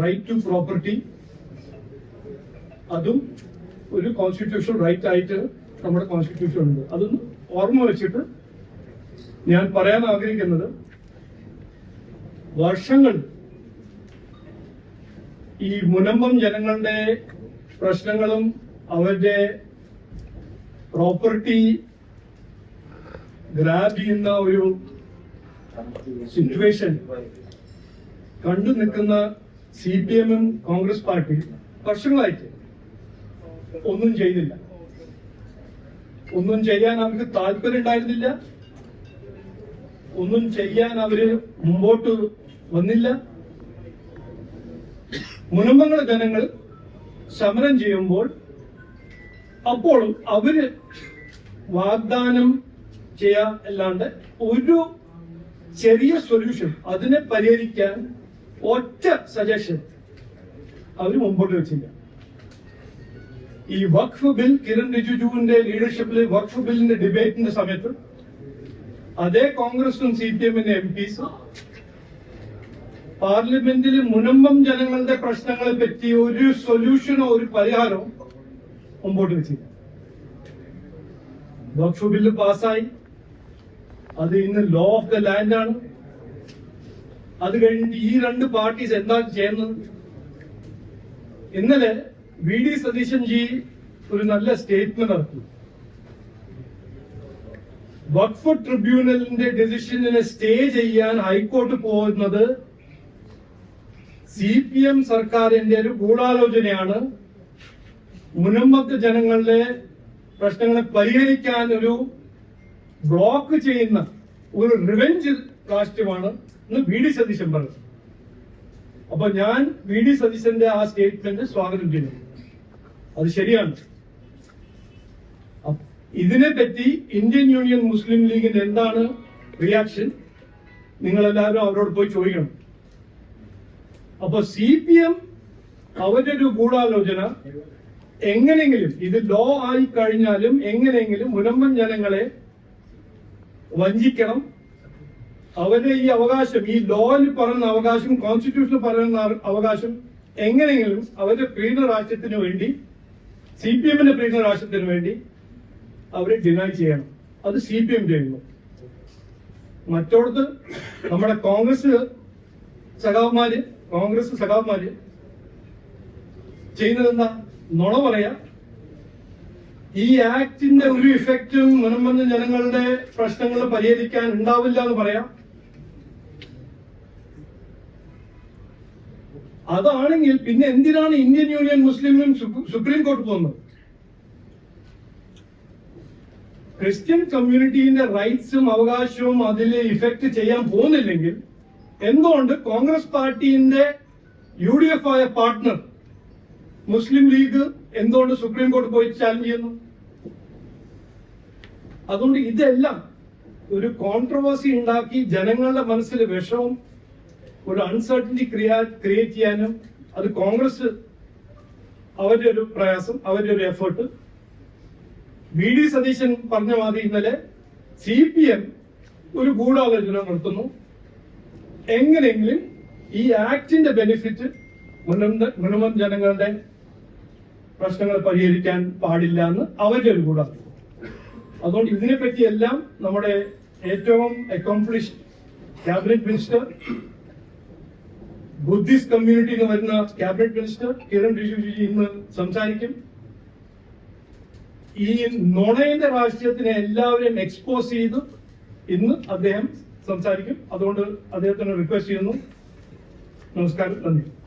Right to property അതും ഒരു constitution right ആയിട്ട് നമ്മുടെ കോൺസ്റ്റിറ്റ്യൂഷൻ ഉണ്ട്. അതൊന്ന് ഓർമ്മ വെച്ചിട്ട് ഞാൻ പറയാൻ ആഗ്രഹിക്കുന്നത് വർഷങ്ങൾ ഈ മുനമ്പം ജനങ്ങളുടെ പ്രശ്നങ്ങളും അവരുടെ പ്രോപ്പർട്ടി ഗ്രാബ് ചെയ്യുന്ന ഒരു സിറ്റുവേഷൻ കണ്ടു നിൽക്കുന്ന സി പി എമ്മും കോൺഗ്രസ് പാർട്ടിയും വർഷങ്ങളായിട്ട് ഒന്നും ചെയ്തില്ല ഒന്നും ചെയ്യാൻ അവർക്ക് താല്പര്യം ഉണ്ടായിരുന്നില്ല. ഒന്നും ചെയ്യാൻ അവർ മുമ്പോട്ട് വന്നില്ല. മുനമ്പങ്ങൾ ജനങ്ങൾ സമരം ചെയ്യുമ്പോൾ അപ്പോഴും അവർ വാഗ്ദാനം ചെയ്യാ അല്ലാണ്ട് ഒരു ചെറിയ സൊല്യൂഷൻ അതിനെ പരിഹരിക്കാൻ ഒറ്റ സജഷൻ അവർ മുമ്പോട്ട് വെച്ചില്ല. ഈ വഖഫ് ബിൽ കിരൺ റിജിജുവിന്റെ ലീഡർഷിപ്പിൽ വഖഫ് ബില്ലിന്റെ ഡിബേറ്റിന്റെ സമയത്ത് അതേ കോൺഗ്രസും സി പി എമ്മിന്റെ എം പിസ് പാർലമെന്റിൽ മുനമ്പം ജനങ്ങളുടെ പ്രശ്നങ്ങളെ പറ്റി ഒരു സൊല്യൂഷനോ ഒരു പരിഹാരമോ മുമ്പോട്ട് വെച്ചില്ല. വഖഫ് ബില്ല് പാസ്സായി. അത് ഇന്ന് ലോ ഓഫ് ദ ലാൻഡ് ആണ്. അത് കഴിഞ്ഞിട്ട് ഈ രണ്ട് പാർട്ടീസ് എന്താ ചെയ്യുന്നത്? ഇന്നലെ വി ഡി സതീശൻ ജി ഒരു നല്ല സ്റ്റേറ്റ്മെന്റ് നടത്തി വഖഫ് ട്രിബ്യൂണലിന്റെ ഡെസിഷനെ സ്റ്റേ ചെയ്യാൻ ഹൈക്കോർട്ട് പോകുന്നത് സി പി എം സർക്കാരിന്റെ ഒരു ഗൂഢാലോചനയാണ്. മുനമ്പത്ത് ജനങ്ങളുടെ പ്രശ്നങ്ങളെ പരിഹരിക്കാൻ ഒരു ബ്ലോക്ക് ചെയ്യുന്ന ഒരു റിവെഞ്ച് രാഷ്ട്രീയമാണ്. എന്ന് വി ഡി സതീശൻ പറഞ്ഞു. അപ്പൊ ഞാൻ വി ഡി സതീശന്റെ ആ സ്റ്റേറ്റ്മെന്റ് സ്വാഗതം ചെയ്യുന്നു. അത് ശരിയാണ്. ഇതിനെ പറ്റി ഇന്ത്യൻ യൂണിയൻ മുസ്ലിം ലീഗിന്റെ എന്താണ് റിയാക്ഷൻ നിങ്ങൾ എല്ലാവരും അവരോട് പോയി ചോദിക്കണം. അപ്പൊ സി പി എം അവരുടെ ഒരു ഗൂഢാലോചന എങ്ങനെങ്കിലും ഇത് ലോ ആയി കഴിഞ്ഞാലും എങ്ങനെയെങ്കിലും മുനമ്പൻ ജനങ്ങളെ വഞ്ചിക്കണം അവരുടെ ഈ അവകാശം ഈ ലോയിൽ പറയുന്ന അവകാശം കോൺസ്റ്റിറ്റ്യൂഷനിൽ പറയുന്ന അവകാശം എങ്ങനെയെങ്കിലും അവരുടെ പ്രീണ രാഷ്ട്രത്തിന് വേണ്ടി സി പി എമ്മിന്റെ പ്രീണ രാഷ്ട്രത്തിന് വേണ്ടി അവരെ ഡിനൈ ചെയ്യണം. അത് സി പി എം ചെയ്യുന്നു. മറ്റോടത്ത് നമ്മുടെ കോൺഗ്രസ് സഖാവന്മാര് കോൺഗ്രസ് സഖാവന്മാര് ചെയ്യുന്നത് എന്താ? നുണ പറയാ. ഈ ആക്ടിന്റെ ഒരു ഇഫക്റ്റും മുനമ്പന്ന ജനങ്ങളുടെ പ്രശ്നങ്ങൾ പരിഹരിക്കാൻ ഉണ്ടാവില്ല എന്ന് പറയാം. അതാണെങ്കിൽ പിന്നെ എന്തിനാണ് Indian union Muslim supreme court പോകുന്നത്? ക്രിസ്ത്യൻ കമ്മ്യൂണിറ്റീന്റെ റൈറ്റ്സും അവകാശവും അതിൽ ഇഫക്ട് ചെയ്യാൻ പോകുന്നില്ലെങ്കിൽ എന്തുകൊണ്ട് കോൺഗ്രസ് പാർട്ടിന്റെ യു ഡി എഫ് ആയ പാർട്ട്ണർ മുസ്ലിം ലീഗ് എന്തുകൊണ്ട് സുപ്രീം കോടതി പോയി ചാലഞ്ച് ചെയ്യുന്നു? അതുകൊണ്ട് ഇതെല്ലാം ഒരു കോൺട്രവേഴ്സി ഉണ്ടാക്കി ജനങ്ങളുടെ മനസ്സിൽ വിഷവും ഒരു അൺസർട്ടനിറ്റി ക്രിയേറ്റ് ചെയ്യാനും അത് കോൺഗ്രസ് അവരുടെ ഒരു പ്രയാസം അവരുടെ ഒരു എഫേർട്ട് വി ഡി സതീശൻ പറഞ്ഞ മാതിരി ഇന്നലെ സി പി എം ഒരു ഗൂഢാലോചന നടത്തുന്നു. എങ്ങനെയെങ്കിലും ഈ ആക്ടിന്റെ ബെനിഫിറ്റ് മുനമ്പം ജനങ്ങളുടെ പ്രശ്നങ്ങൾ പരിഹരിക്കാൻ പാടില്ല എന്ന് അവരുടെ ഒരു ഗൂഢാലോചന. അതുകൊണ്ട് ഇതിനെപ്പറ്റി എല്ലാം നമ്മുടെ ഏറ്റവും അക്കോംപ്ലിഷ് ക്യാബിനറ്റ് മിനിസ്റ്റർ ബുദ്ധിസ്റ്റ് കമ്മ്യൂണിറ്റിന്ന് വരുന്ന ക്യാബിനറ്റ് മിനിസ്റ്റർ കിരൺ റിജിജു ഇന്ന് സംസാരിക്കും. ഈ നുണയുടെ രാഷ്ട്രീയത്തിനെ എല്ലാവരെയും എക്സ്പോസ് ചെയ്ത് ഇന്ന് അദ്ദേഹം സംസാരിക്കും. അതുകൊണ്ട് അദ്ദേഹത്തിന് റിക്വസ്റ്റ് ചെയ്യുന്നു. നമസ്കാരം. നന്ദി.